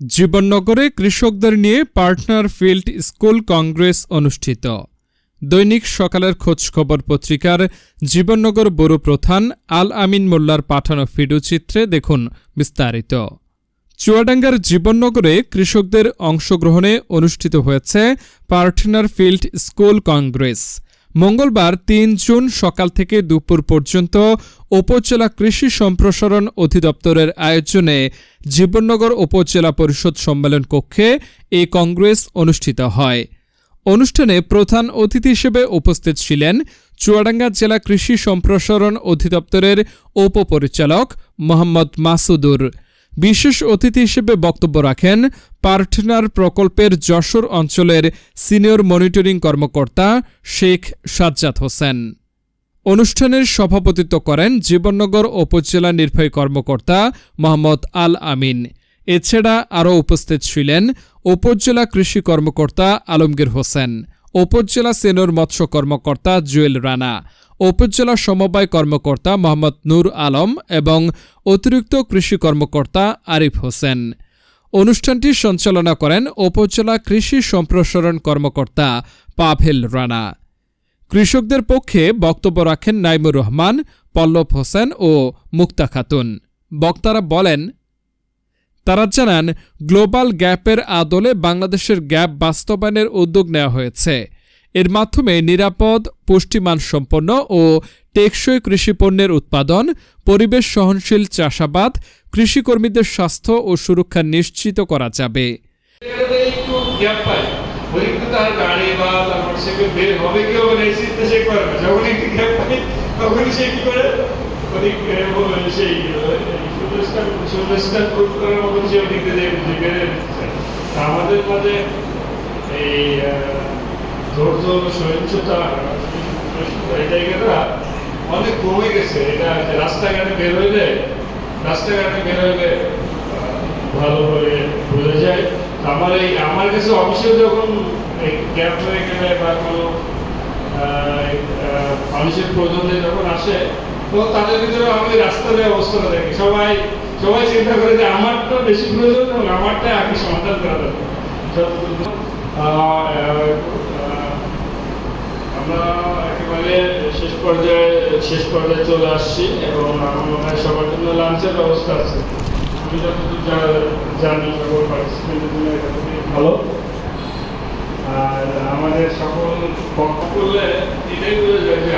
জীবননগরে কৃষকদের নিয়ে partner field school Congress অনুষ্ঠিত। দৈনিক সকালের খোঁজখবর পত্রিকার জীবননগর বড় প্রধান আল আমিন মোল্লার পাঠানো ভিডিওচিত্রে দেখুন বিস্তারিত। চুয়াডাঙ্গার জীবননগরে কৃষকদের অংশগ্রহণে অনুষ্ঠিত হয়েছে পার্টনার ফিল্ড স্কুল কংগ্রেস। মঙ্গলবার তিন জুন সকাল থেকে দুপুর পর্যন্ত উপজেলা কৃষি সম্প্রসারণ অধিদপ্তরের আয়োজনে জীবননগর উপজেলা পরিষদ সম্মেলন কক্ষে এই কংগ্রেস অনুষ্ঠিত হয়। অনুষ্ঠানে প্রধান অতিথি হিসেবে উপস্থিত ছিলেন চুয়াডাঙ্গা জেলা কৃষি সম্প্রসারণ অধিদপ্তরের উপপরিচালক মোহাম্মদ মাসুদুর। বিশেষ অতিথি হিসেবে বক্তব্য রাখেন পার্টনার প্রকল্পের যশোর অঞ্চলের সিনিয়র মনিটরিং কর্মকর্তা শেখ সাজ্জাদ হোসেন। অনুষ্ঠানের সভাপতিত্ব করেন জীবননগর উপজেলা নির্বাহী কর্মকর্তা মোহাম্মদ আল আমিন। এছাড়া আরও উপস্থিত ছিলেন উপজেলা কৃষি কর্মকর্তা আলমগীর হোসেন, উপজেলা সিনিয়র মৎস্য কর্মকর্তা জুয়েল রানা উপজেলা সমবায় কর্মকর্তা মোহাম্মদ নূর আলম এবং অতিরিক্ত কৃষি কর্মকর্তা আরিফ হোসেন। অনুষ্ঠানটি সঞ্চালনা করেন উপজেলা কৃষি সম্প্রসারণ কর্মকর্তা পাভেল রানা। কৃষকদের পক্ষে বক্তব্য রাখেন নাইমুর রহমান, পল্লব হোসেন ও মুক্তা খাতুন। বক্তারা বলেন, তারা জানান, গ্লোবাল গ্যাপের আদলে বাংলাদেশের গ্যাপ বাস্তবায়নের উদ্যোগ নেওয়া হয়েছে। এর মাধ্যমে নিরাপদ পুষ্টিমান সম্পন্ন ও টেকসই কৃষিপণ্যের উৎপাদন, পরিবেশ সহনশীল চাষাবাদ, কৃষিকর্মীদের স্বাস্থ্য ও সুরক্ষা নিশ্চিত করা যাবে। আমাদের মাঝে এই ধৈর্য সহিংসতা, এই জায়গাটা অনেক কমে গেছে। এটা রাস্তাঘাটে বের হইলে, রাস্তাঘাটে বের হইলে ভালো করে বোঝা যায়। আমার এই, আমার কাছে অফিসে যখন গ্যাপ হয়ে গেলে বা কোনো মানুষের প্রয়োজনে যখন আসে, তো তাদের ভিতরে আমি রাস্তার অবস্থাটা দেখি। সবাই সবাই চিন্তা করে যে আমারটা বেশি প্রয়োজন এবং আমারটা আগে সমাধান করা দরকার। চলে আসছি এবং আমার মনে হয় সবার জন্য লাঞ্চের ব্যবস্থা আছে। আমি যতদূর জানি সকল পার্টিসিপেন্টের ভালো। আর আমাদের সকল পক্ষ করলে এটাই বোঝা যায় যে